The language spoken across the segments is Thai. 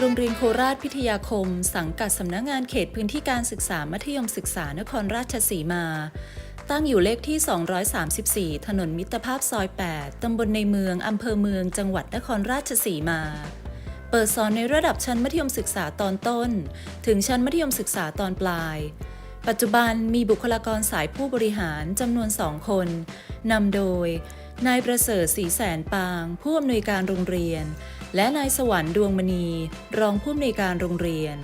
โรงเรียนโคราชพิทยาคม สังกัดสำนักงงานเขตพื้นที่การศึกษามัธยมศึกษานครราชสีมา ตั้งอยู่เลขที่ 234 ถนนมิตรภาพซอย 8 ตำบลในเมือง อำเภอเมือง จังหวัดนครราชสีมา เปิดสอนในระดับชั้นมัธยมศึกษาตอนต้น ถึงชั้นมัธยมศึกษาตอนปลาย ปัจจุบันมีบุคลากรสายผู้บริหารจำนวนสองคนนำโดย นายประเสริฐศรีแสนปาง ผู้อำนวยการโรงเรียน และนายสวรรค์ดวงมณี รองผู้อำนวยการโรงเรียน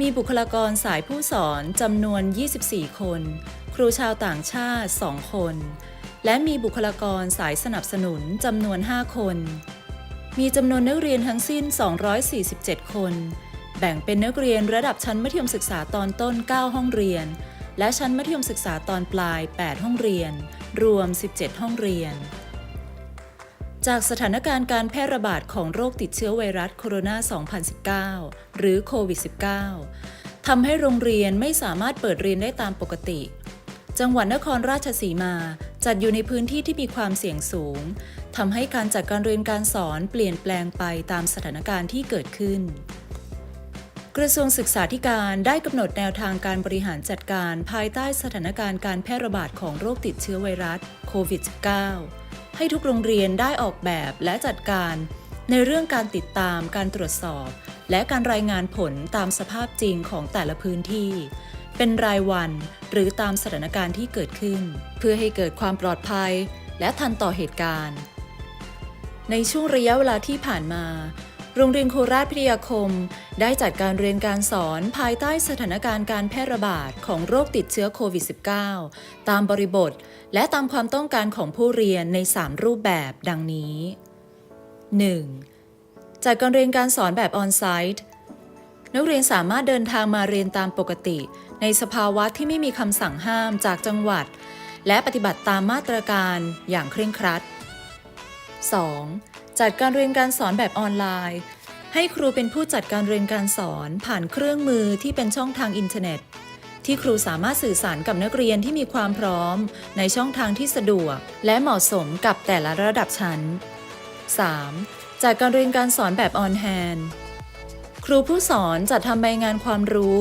มีบุคลากรสายผู้สอนจำนวน 24 คน ครูชาวต่างชาติ 2 คน และมีบุคลากรสายสนับสนุนจำนวน 5 คน มีจำนวนนักเรียนทั้งสิ้น 247 คน แบ่งเป็นนักเรียนระดับชั้นมัธยมศึกษาตอนต้น 9 ห้องเรียน และชั้นมัธยมศึกษาตอนปลาย 8 ห้องเรียน รวม 17 ห้องเรียน จากสถานการณ์การแพร่ระบาดของโรคติดเชื้อไวรัสโคโรนา 2019 หรือโควิด -19 ทำให้โรงเรียนไม่สามารถเปิดเรียนได้ตามปกติ จังหวัดนครราชสีมาจัดอยู่ในพื้นที่ที่มีความเสี่ยงสูงทำให้การจัดการเรียนการสอนเปลี่ยนแปลงไปตามสถานการณ์ที่เกิดขึ้น กระทรวงศึกษาธิการได้กำหนดแนวทางการบริหารจัดการภายใต้สถานการณ์การแพร่ระบาดของโรคติดเชื้อไวรัสโควิด -19 ให้ทุกโรงเรียนได้ออกแบบและจัดการ ในเรื่องการติดตามการตรวจสอบ และการรายงานผลตามสภาพจริงของแต่ละพื้นที่ เป็นรายวันหรือตามสถานการณ์ที่เกิดขึ้น เพื่อให้เกิดความปลอดภัย และทันต่อเหตุการณ์ ในช่วงระยะเวลาที่ผ่านมา โรงเรียนโคราชพิทยาคม ได้จัดการเรียนการสอนภายใต้สถานการณ์การแพร่ระบาดของโรคติดเชื้อโควิด -19 ตามบริบท และตามความต้องการของผู้เรียนใน 3 รูปแบบดังนี้ 1. จัดการเรียนการสอนแบบออนไซต์นักเรียนสามารถเดินทางมาเรียนตามปกติ ในสภาวะที่ไม่มีคำสั่งห้ามจากจังหวัด และปฏิบัติตามมาตรการอย่างเคร่งครัด 2. จัดการเรียนการสอนแบบออนไลน์ ให้ครูเป็นผู้จัดการเรียนการสอนผ่านเครื่องมือที่เป็นช่องทางอินเทอร์เน็ต ที่ครูสามารถสื่อสารกับนักเรียนที่มีความพร้อม ในช่องทางที่สะดวก และเหมาะสมกับแต่ละระดับชั้น 3. จัดการเรียนการสอนแบบออนแฮนครูผู้สอนจัดทำใบงานความรู้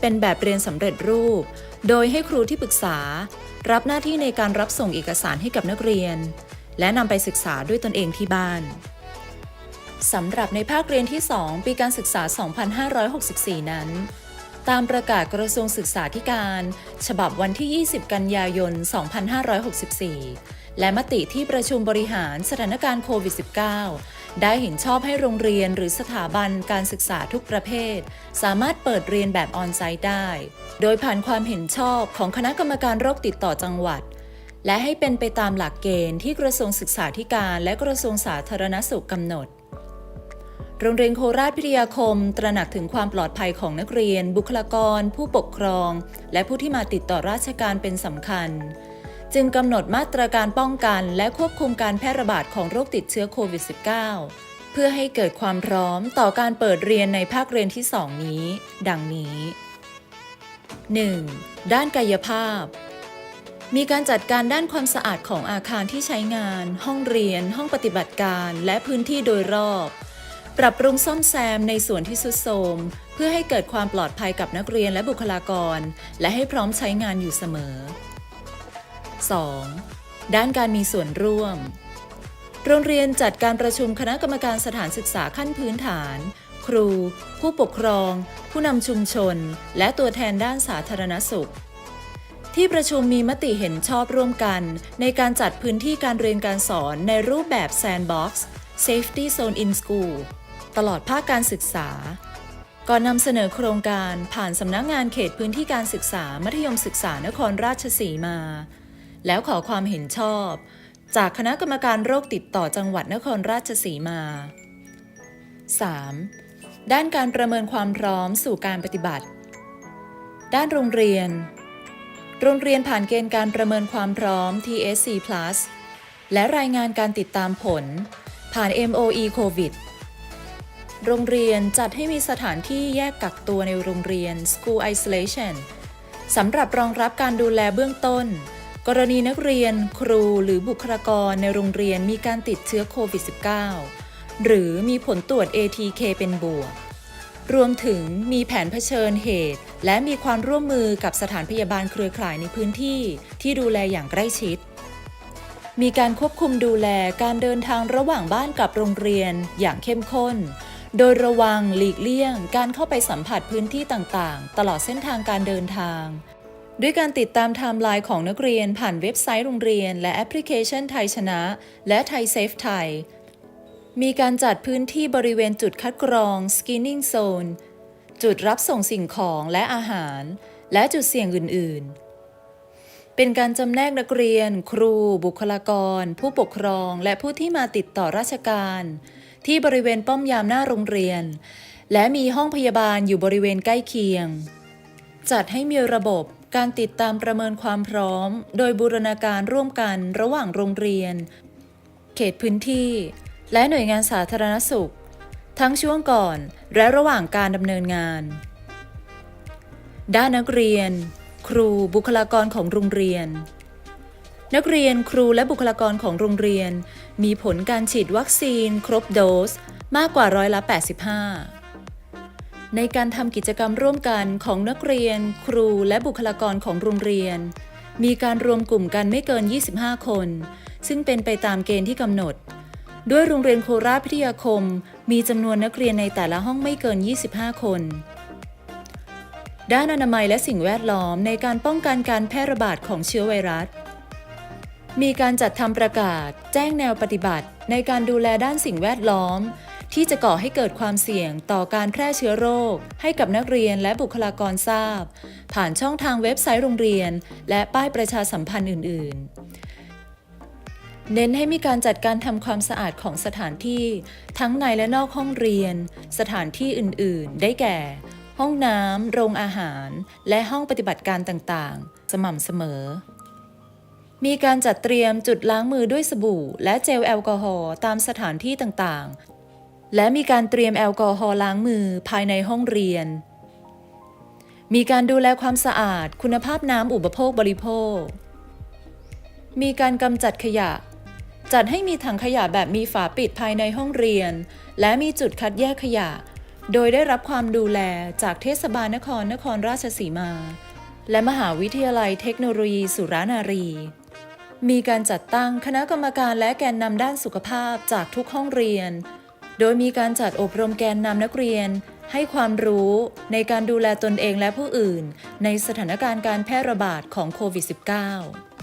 เป็นแบบเรียนสำเร็จรูป โดยให้ครูที่ปรึกษา รับหน้าที่ในการรับส่งเอกสารให้กับนักเรียน และนำไปศึกษาด้วยตนเองที่บ้านสำหรับในภาคเรียนที่ 2 ปีการศึกษา 2564 นั้น ตามประกาศกระทรวงศึกษาธิการ ฉบับวันที่ 20 กันยายน 2564 และมติที่ประชุมบริหารสถานการณ์โควิด -19 ได้เห็นชอบให้โรงเรียนหรือสถาบันการศึกษาทุกประเภท สามารถเปิดเรียนแบบออนไซต์ได้ โดยผ่านความเห็นชอบของคณะกรรมการโรคติดต่อจังหวัด และให้เป็นไปตามหลักเกณฑ์ที่กระทรวงศึกษาธิการและกระทรวงสาธารณสุขกำหนด โรงเรียนโคราชพิทยาคม ตระหนักถึงความปลอดภัยของนักเรียน บุคลากร ผู้ปกครอง และผู้ที่มาติดต่อราชการเป็นสำคัญ จึงกำหนดมาตรการป้องกัน และควบคุมการแพร่ระบาดของโรคติดเชื้อโควิด -19 เพื่อให้เกิดความพร้อมต่อการเปิดเรียนในภาคเรียนที่ 2 นี้ ดังนี้ 1. ด้านกายภาพ มีการจัดการด้านความสะอาดของอาคารที่ใช้งาน ห้องเรียน ห้องปฏิบัติการ และพื้นที่โดยรอบ ปรับปรุงซ่อมแซมในส่วนที่สุดโทรมเพื่อให้เกิดความปลอดภัยกับนักเรียนและบุคลากร และให้พร้อมใช้งานอยู่เสมอ 2. ด้านการมีส่วนร่วม โรงเรียนจัดการประชุมคณะกรรมการสถานศึกษาขั้นพื้นฐาน ครู ผู้ปกครอง ผู้นำชุมชน และตัวแทนด้านสาธารณสุข ที่ประชุมมีมติเห็นชอบร่วมกัน ในการจัดพื้นที่การเรียนการสอนในรูปแบบ Sandbox Safety Zone in School ตลอดภาคการศึกษา ก่อนนำเสนอโครงการผ่านสำนักงงานเขตพื้นที่การศึกษา มัธยมศึกษานครราชสีมา แล้วขอความเห็นชอบ จากคณะกรรมการโรคติดต่อจังหวัดนครราชสีมา 3. ด้านการประเมินความพร้อมสู่การปฏิบัติ ด้านโรงเรียน โรงเรียนผ่านเกณฑ์การประเมินความพร้อม TSC+ และรายงานการติดตามผล ผ่าน MOE COVID โรงเรียนจัดให้มีสถานที่แยกกักตัวในโรงเรียน School Isolation สำหรับรองรับการดูแลเบื้องต้น กรณีนักเรียน ครูหรือบุคลากรในโรงเรียนมีการติดเชื้อโควิด -19 หรือมีผลตรวจ ATK เป็นบวก รวมถึงมีแผนเผชิญเหตุ และมีความร่วมมือกับสถานพยาบาลเครือข่ายในพื้นที่ ที่ดูแลอย่างใกล้ชิด มีการควบคุมดูแลการเดินทางระหว่างบ้านกับโรงเรียนอย่างเข้มข้น โดยระวังหลีกเลี่ยง การเข้าไปสัมผัสพื้นที่ต่างๆ ตลอดเส้นทางการเดินทาง ด้วยการติดตามไทม์ไลน์ของนักเรียนผ่านเว็บไซต์โรงเรียน และแอปพลิเคชันไทยชนะ และไทยเซฟไทย มีการจัดพื้นที่บริเวณจุดคัดกรอง screening zone จุดรับส่งสิ่งของและอาหาร และจุดเสี่ยงอื่น ๆ เป็นการจำแนกนักเรียน ครู บุคลากร ผู้ปกครอง และผู้ที่มาติดต่อราชการ ที่บริเวณป้อมยามหน้าโรงเรียน และมีห้องพยาบาลอยู่บริเวณใกล้เคียง จัดให้มีระบบการติดตามประเมินความพร้อม โดยบูรณาการร่วมกันระหว่างโรงเรียน เขตพื้นที่ และหน่วยงานสาธารณสุข ทั้งช่วงก่อนและระหว่างการดำเนินงาน ด้านนักเรียน ครูบุคลากรของโรงเรียน นักเรียนครูและบุคลากรของโรงเรียน มีผลการฉีดวัคซีน ครบโดสมากกว่าร้อยละ 85ในการทำกิจกรรมร่วมกันของนักเรียน ครูและบุคลากรของโรงเรียน มีการรวมกลุ่มกันไม่เกิน 25 คน ซึ่งเป็นไปตามเกณฑ์ที่กำหนด ด้วยโรงเรียนโคราชพิทยาคม มีจำนวนนักเรียนในแต่ละห้องไม่เกิน 25 คน ด้านอนามัยและสิ่งแวดล้อมในการป้องกันการแพร่ระบาดของเชื้อไวรัส มีการจัดทำประกาศ แจ้งแนวปฏิบัติ ในการดูแลด้านสิ่งแวดล้อม ที่จะก่อให้เกิดความเสี่ยงต่อการแพร่เชื้อโรค ให้กับนักเรียนและบุคลากรทราบ ผ่านช่องทางเว็บไซต์โรงเรียน และป้ายประชาสัมพันธ์อื่น ๆ เน้นให้มีการจัดการทำความสะอาดของสถานที่ ทั้งในและนอกห้องเรียน สถานที่อื่น ๆ ได้แก่ ห้องน้ำโรงอาหาร และห้องปฏิบัติการต่าง ๆ สม่ำเสมอ มีการจัดเตรียมจุดล้างมือด้วยสบู่ และเจลแอลกอฮอล์ตามสถานที่ต่าง ๆ และมีการเตรียมแอลกอฮอล์ล้างมือภายในห้องเรียน มีการดูแลความสะอาด คุณภาพน้ำอุปโภคบริโภคมีการกำจัดขยะ จัดให้มีถังขยะแบบมีฝาปิดภายในห้องเรียน และมีจุดคัดแยกขยะ โดยได้รับความดูแลจากเทศบาลนครนครราชสีมา และมหาวิทยาลัยเทคโนโลยีสุรานารี มีการจัดตั้งคณะกรรมการและแกนนำด้านสุขภาพจากทุกห้องเรียน โดยมีการจัดอบรมแกนนำนักเรียน ให้ความรู้ในการดูแลตนเองและผู้อื่น ในสถานการณ์การแพร่ระบาดของโควิด -19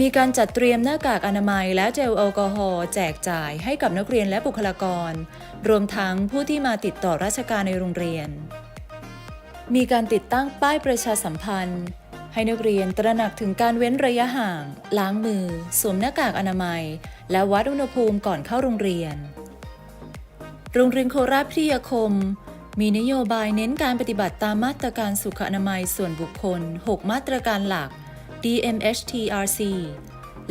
มีการจัดเตรียมหน้ากากอนามัยและเจลแอลกอฮอล์แจกจ่ายให้กับนักเรียนและบุคลากร รวมทั้งผู้ที่มาติดต่อราชการในโรงเรียน มีการติดตั้งป้ายประชาสัมพันธ์ ให้นักเรียนตระหนักถึงการเว้นระยะห่าง ล้างมือ สวมหน้ากากอนามัย และวัดอุณหภูมิก่อนเข้าโรงเรียน โรงเรียนโคราชพิทยาคม มีนโยบายเน้นการปฏิบัติตามมาตรการสุขอนามัยส่วนบุคคล 6 มาตรการหลัก DMHTRC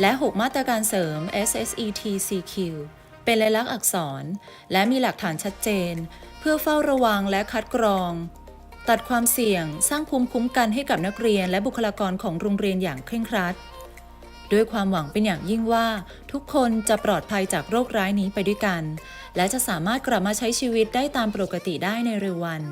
และ 6 มาตรการเสริม SSETCQ เป็นลายลักษณ์อักษร และมีหลักฐานชัดเจน เพื่อเฝ้าระวังและคัดกรอง ตัดความเสี่ยงสร้างภูมิคุ้มกันให้กับนักเรียนและบุคลากรของโรงเรียนอย่างเคร่งครัด ด้วยความหวังเป็นอย่างยิ่งว่า ทุกคนจะปลอดภัยจากโรคร้ายนี้ไปด้วยกัน และจะสามารถกลับมาใช้ชีวิตได้ตามปกติได้ในเร็ววัน